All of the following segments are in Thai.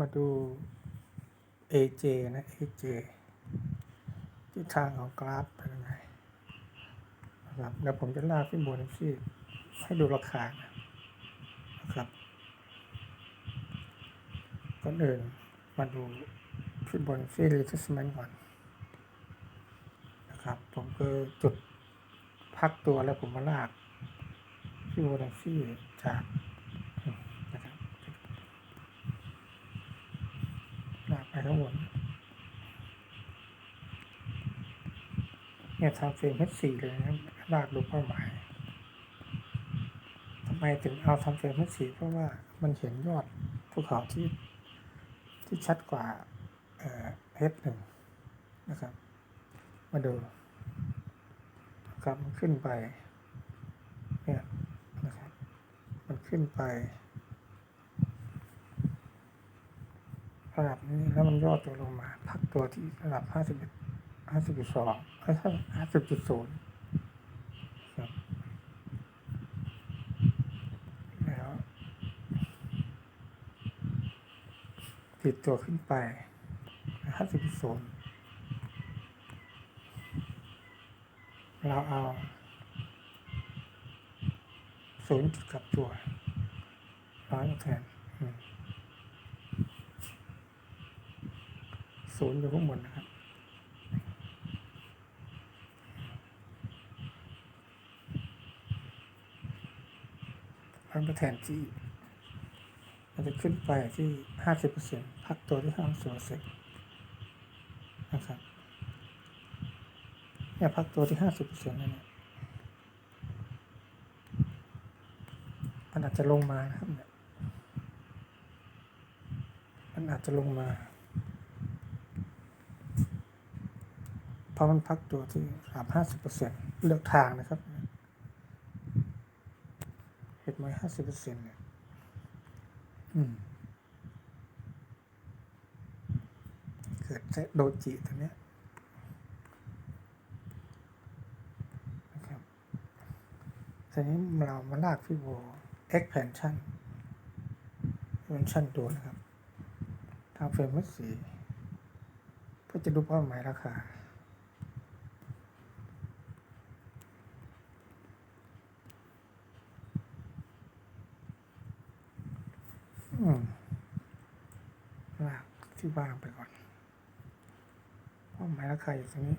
มาดู AJ นะ AJ ทิศทางของกราฟเป็นยังไงนะครับแล้วผมจะลากขึ้นบนที่ให้ดูราคานะครับก่อนอื่นมาดูขึ้นบนที่ retracement ก่อนนะครับ ผมก็จุดพักตัวแล้วผมมาลากที่บนที่จากนะครับ ลากไป ข้างบนเนี่ยทำเฟรม H4 เลยนะครับลากดูเป้าหมายทำไมถึงเอาทำเฟรม H4 เพราะว่ามันเห็นยอดภูเขาที่ที่ชัดกว่าเอ่อ H1 นะครับ มาดูครับมันขึ้นไปเนี่ยนะครับมันขึ้นไป ระดับ นี้แล้วมันย่อตัวลงมาพักตัวที่ระดับ51 50.2เอ้ย50.0ครับแล้วติดตัวขึ้นไป 50.0 เราเอาศูนย์จุดกับตัวร้อยแทนอืม ศูนย์อยู่ข้างบนนะครับแล้วไปแทนที่มันจะขึ้นไปที่ห้าสิบเปอร์เซ็นต์พักตัวที่ห้าสิบเปอร์เซ็นต์นะครับเนี่ยพักตัวที่ห้าสิบเปอร์เซ็นต์นั่นเนี่ยมันอาจจะลงมานะครับเนี่ยมันอาจจะลงมา เพราะมันพักตัวที่สามห้าสิบเปอร์เซ็นต์เลือกทางนะครับ เห็นไหมห้าสิบเปอร์เซ็นต์เนี่ยอืมเกิดโดจิตัวเนี้ยนะครับทีนี้เรามาลากฟิโบ expansion expansion ดูนะครับ ทางเฟรมที่สี่เพื่อจะดูเป้าหมายราคา ลากที่ว่างไปก่อนเป้าหมายราคาอยู่ตรงนี้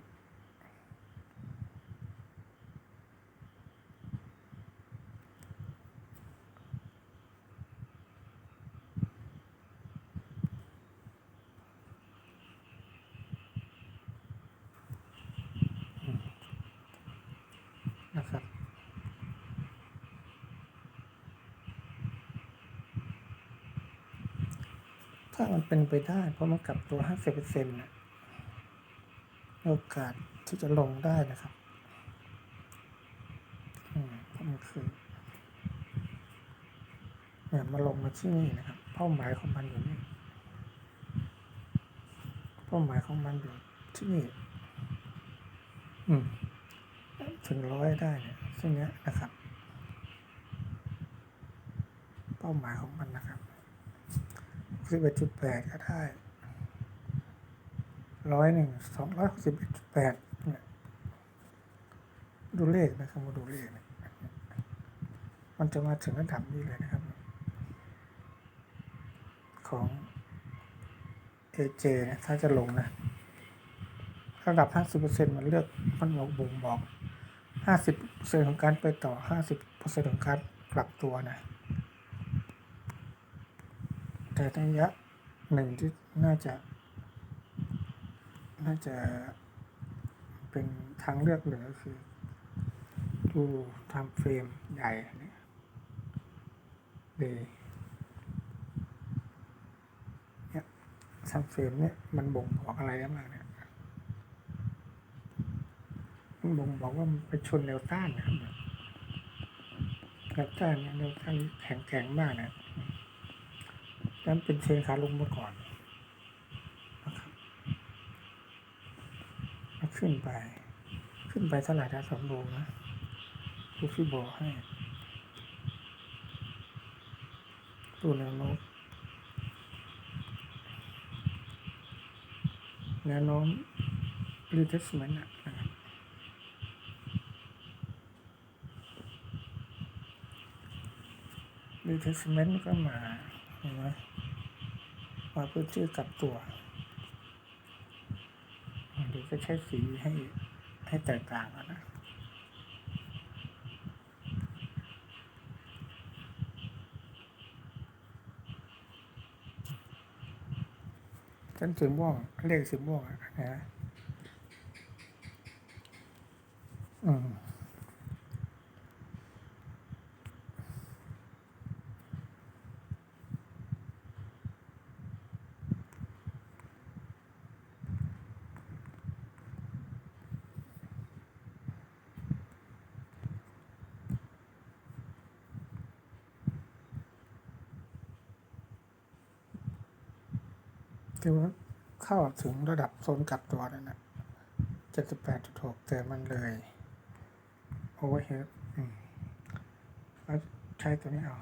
ถ้ามันเป็นไปได้ เพราะมันกลับตัว 50%นะโอกาสที่จะลงได้นะครับอืมมันคือเนี่ยมาลงมาที่นี่นะครับ เป้าหมายของมันอยู่นี่เป้าหมายของมันอยู่ที่นี่ อืมถึงร้อยได้เนี่ยซึ่งเนี้นะครับ เป้าหมายของมันนะครับ สิบเอ็ดจุดแปดก็ได้ร้อยหนึ่งสองร้อยหกสิบเอ็ดจุดแปดเนี่ยดูเลขนะครับมาดูเลขมันจะมาถึงระดับนี้เลยนะครับ ของ AJ เนี่ยถ้าจะลงนะระดับ 50%มันเลือกมันบอกบ่งบอก 50%ของการไปต่อ 50%ของการกลับตัวนะ แต่ในระยะหนึ่งที่น่าจะ น่าจะเป็นทางเลือกเหลือคือดูทำเฟรมใหญ่เนี่ยเลยเนี่ยทำเฟรมเนี่ยมันบ่งบอกอะไรบ้างเนี่ยมันบ่งบอกว่ามันไปชนแนวต้านนะครับแนวต้านเนี่ยแนวต้านแข็งแข็งมากนะ นั้นเป็นเชนขาลงมาก่อนนะครับแล้วขึ้นไป ขึ้นไปเท่าไหร่ถ้าสำรวจนะดูฟิโบให้ดูแนวโน้มแนวโน้ม retracement อนะครับ retracement ก็มาเห็นไหม มาเพื่อชื่อกลับตัวเดี๋ยวก็ใช้สีให้ให้แตกต่างกันนะชั้นสีม่วงเลขสีม่วงอะนะอืม ที่ว่าเข้าถึงระดับโซนกลับตัวแล้วนะเจ็ดสิบแปดจุดหกแต่มันเลยโอเวอร์เฮดแล้วใช้ตัวนี้เอา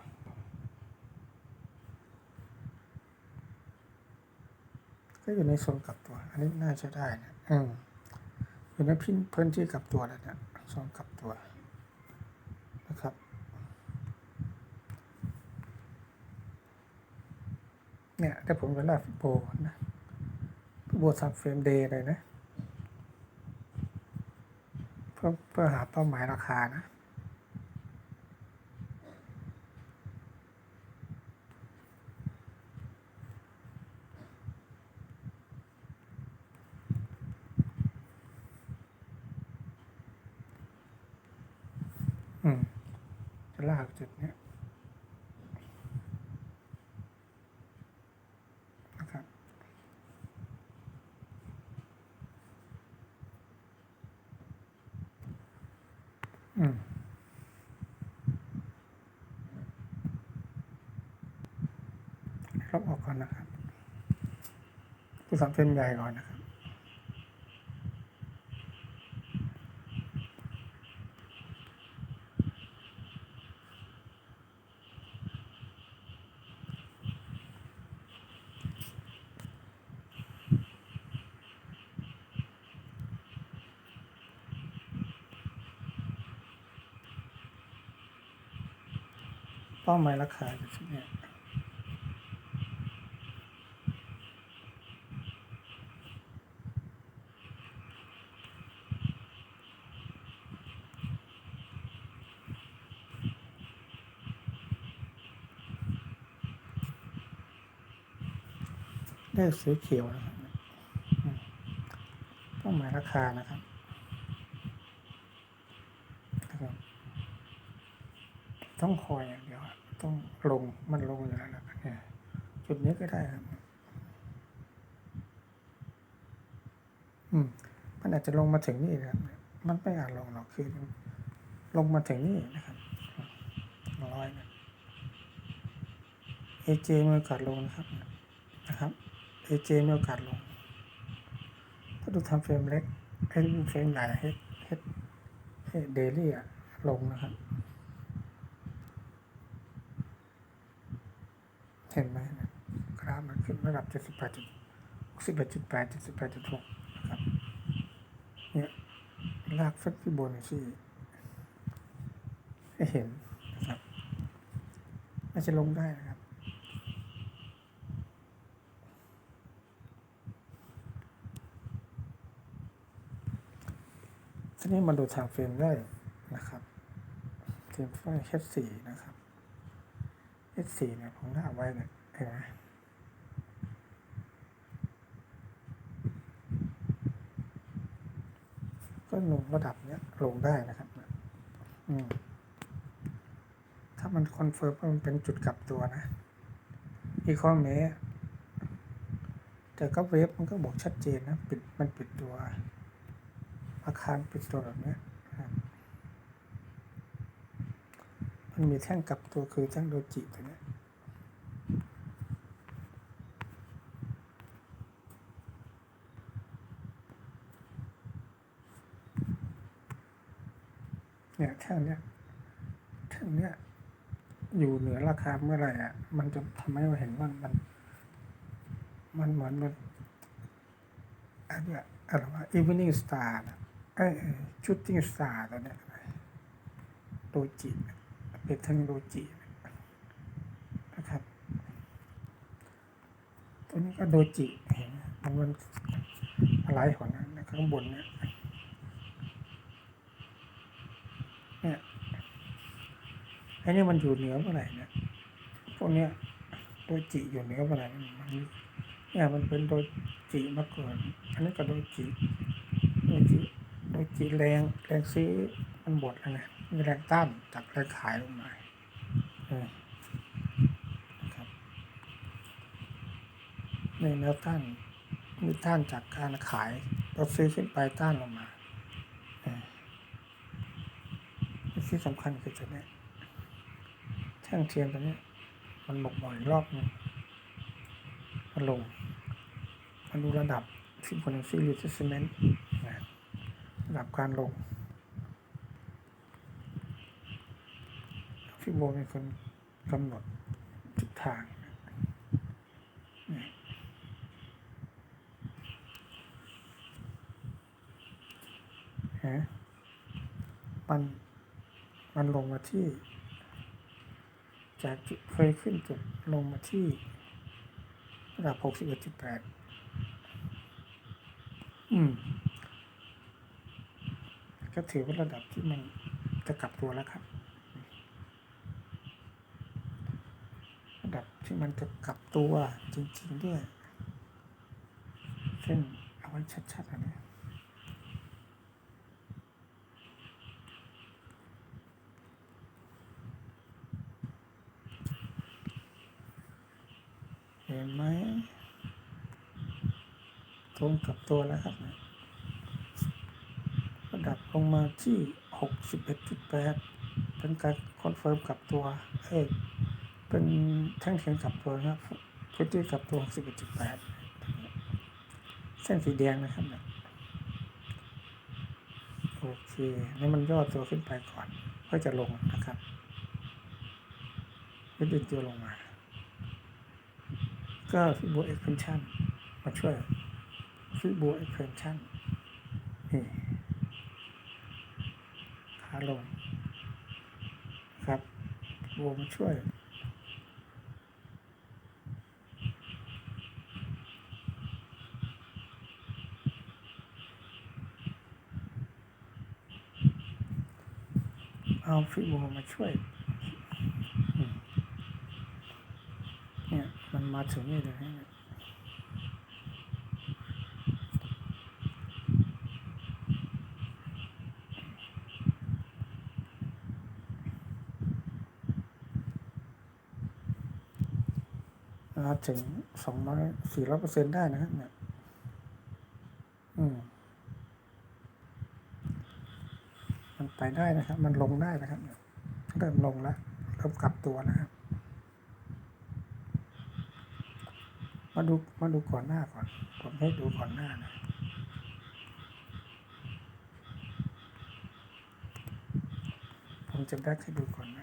ก็อยู่ในโซนกลับตัว อันนี้น่าจะได้นะ อืมอยู่ในพื้นที่กลับตัวแล้วนี่ยโซนกลับตัวนะครับ เนี่ยถ้าผมจะลากฟิโบนะฟิโบสับเฟรมเดย์เลยนะเพื่อเพื่อหาเป้าหมายราคานะอืมจะลากจุดเนี้ยนะครับ อืมลบออกก่อนนะครับผู้ สัมเป็นใหญ่ก่อนนะครับ เป้าหมายราคาอยู่ที่เนี่ย ได้สีเขียวนะครับอืมเป้าหมายราคานะครับต้องคอยอย่างเดียวต้องลงมันลงอยู่แล้วล่ะเนี่ยจุดนี้ก็ได้ครับ อืม มันอาจจะลงมาถึงนี่นะครับ มันไม่อาจลงหรอกคือลงมาถึงนี่นะครับร้อยนะเอเจมีโอกาสลงนะครับนะครับ เอเจมีโอกาสลง ถ้าดูทำเฟรมเล็กให้ดูเฟรมใหญ่ให้ให้ให้เดลี่อะลงนะครับ เห็นไหมนะกราฟมันขึ้นระดับ 78จุด11.8 78.6นะครับ เนี่ยลากฟักที่บนสิให้เห็นนะครับน่าจะลงได้นะครับ ทีนี้มาดูทางเฟรมได้นะครับเฟรมไฟ H4 นะครับ H4 เนี่ยผมน่าไว้เนี่ยเห็นไหมก็ลงระดับเนี้ยลงได้นะครับ อืม ถ้ามันคอนเฟิร์มว่ามันเป็นจุดกลับตัวนะ อีคอมเมแต่ก็เวฟมันก็บอกชัดเจนนะ ปิดมันปิดตัว อาคารเปิดตัวแบบนี้ยนะมันมีแท่งกลับตัวคือแท่งโดจิตัวนี้เนี่ยแท่งเนี้ยแท่งเนี้ยอยู่เหนือราคาเมื่อไหร่อะ มันจะทำให้เราเห็นว่ามัน มันเหมือนมันออันเนี้ยอะไรวะ evening star นะ เอ้ย shooting star ตัวเนี้ยโดจิเป็นทั้งโดจินะครับ ตัวนี้ก็โดจิเห็นมันมันอะไรของนั้นนะข้างบนเนี่ยเนี่ยไอ้นี่มันอยู่เหนือเมื่อไหร่เนี่ยพวกเนี้ยโดจิอยู่เหนือเมื่อไหร่มันเนี่ยมันเป็นโดจิมาก่อนอันนี้ก็โดจิโดจิ โดจิแรงแรงซื้อมันหมดแล้วไงมีแรงต้านจากแรงขายลงมานะครับในแนวต้านมีต้านจากการขายเราซื้อขึ้นไปต้านลงมาที่สำคัญคือตัวนี้แท่งเทียนตัวนี้มันหมกบ่อยรอบหนึงมันลง มันดูระดับฟิโบนัชชีรีทิสเมนต์ ระดับการลงฟิโบเป็นคนกำหนดทิศทางฮะมัน มันลงมาที่ จากจุดเคยขึ้นจุดลงมาที่ระดับ61.8อืม ก็ถือว่าระดับที่มันจะกลับตัวแล้วครับ ระดับที่มันจะกลับตัวจริงๆด้วยเส้นเอาไว้ชัดๆอันนี้เห็นไหมตรงกับตัวแล้วครับ ดับลงมาที่ 61.8 เป็นการคอนเฟิร์มกับตัวเอ้เป็นแท่งเทียนกับตัวนะครับพื้นที่กับตัว 61.8 เส้นสีแดงนะครับโอเคนี่มันย่อตัวขึ้นไปก่อนเพื่อจะลงนะครับไม่ดึงตัวลงมา ก็ฟิโบเอ็กเพนชั่นมาช่วยฟิโบเอ็กเพนชั่นนี่ ลง ครับโบมาช่วย เอาฟิโบมาช่วย เนี่ย มันมาถึงนี่เลย นะมาถึงสองร้อยสี่ร้อยเปอร์เซ็นได้นะครับเนี่ยอืมมันไปได้นะครับ มันลงได้นะครับเริ่มลงแล้วเริ่มกลับตัวนะครับ มาดูมาดูก่อนหน้าก่อน ผมให้ดูก่อนหน้านะผมจะแบกให้ดูก่อนน้า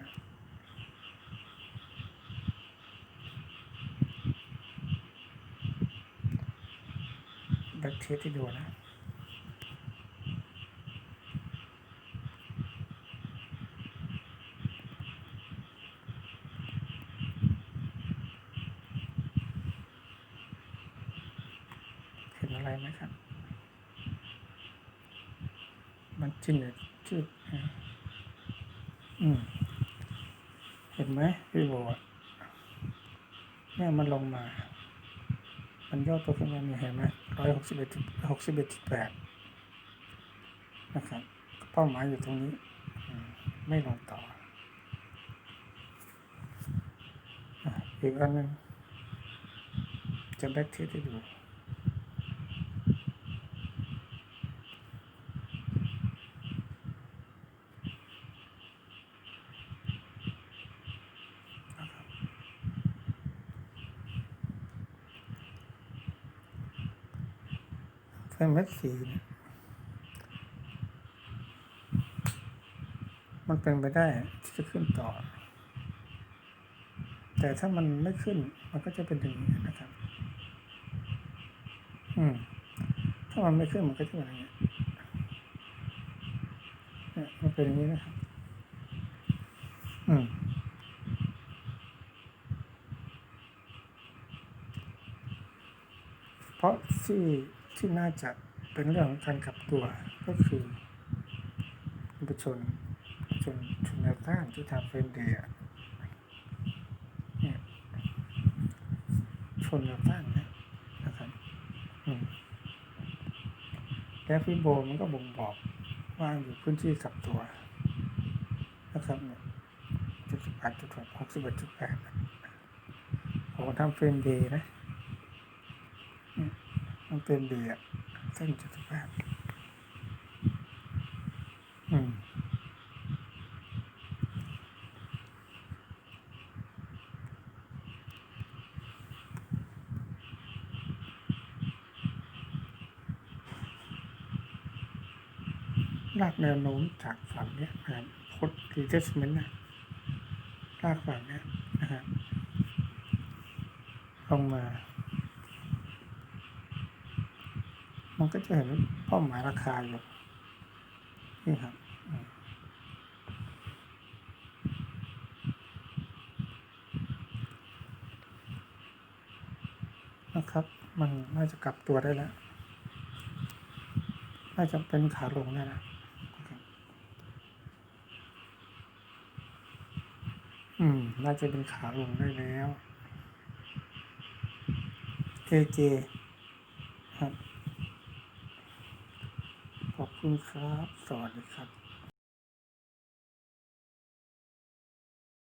แบกเทสให้ดูนะ เห็นอะไรไหมครับ มันจิ้นเลยจืดอะอืม เห็นไหมพี่โบทเนี่ยมันลงมา มันย่อตัวขึ้นมาเนี่ยเห็นไหมร้อยหกสิบเอ็ดหกสิบเอ็ดจุดแปดนะครับเป้าหมายอยู่ตรงนี้ ไม่ลงต่อ อีกอันหนึ่งจะแบ็กเทสให้ดู เส้นเม็ดสีเนี่ยมันเป็นไปได้ที่จะขึ้นต่อ แต่ถ้ามันไม่ขึ้น มันก็จะเป็นอย่างนี้นะครับ อืม ถ้ามันไม่ขึ้นมันก็จะเป็นอย่างเงี้เนี่ยมันเป็นอย่างนี้นะครับ อืมเพราะที่ ที่น่าจะเป็นเรื่องของการกลับตัวก็คือมันไปชนชนชนแนวต้านที่ทำเฟรมเดียเนี่ยชนแนวต้านนะนะครับแล้วฟิโบมันก็บ่งบอกว่าอยู่พื้นที่กลับตัวนะครับเนี่ยจุดสิบแปดจุดหกสิบเอ็ดจุดแปดผมทำเฟรมเดย์นะ มันเป็นเดียเส้นจุดแปดอืมลากแนวโน้มจากฝั่งเนี้ยนะครับพดรีเทสเมนต์นะลากฝั่งเนี้ยนะครับลงมา มันก็จะเห็นเป้าหมายราคาอยู่นี่ครับนะครับ มันน่าจะกลับตัวได้แล้ว น่าจะเป็นขาลงได้แล้วนะอืม น่าจะเป็นขาลงได้แล้ว KJ ครับ ขอบ คุณครับ สวัสดีครับ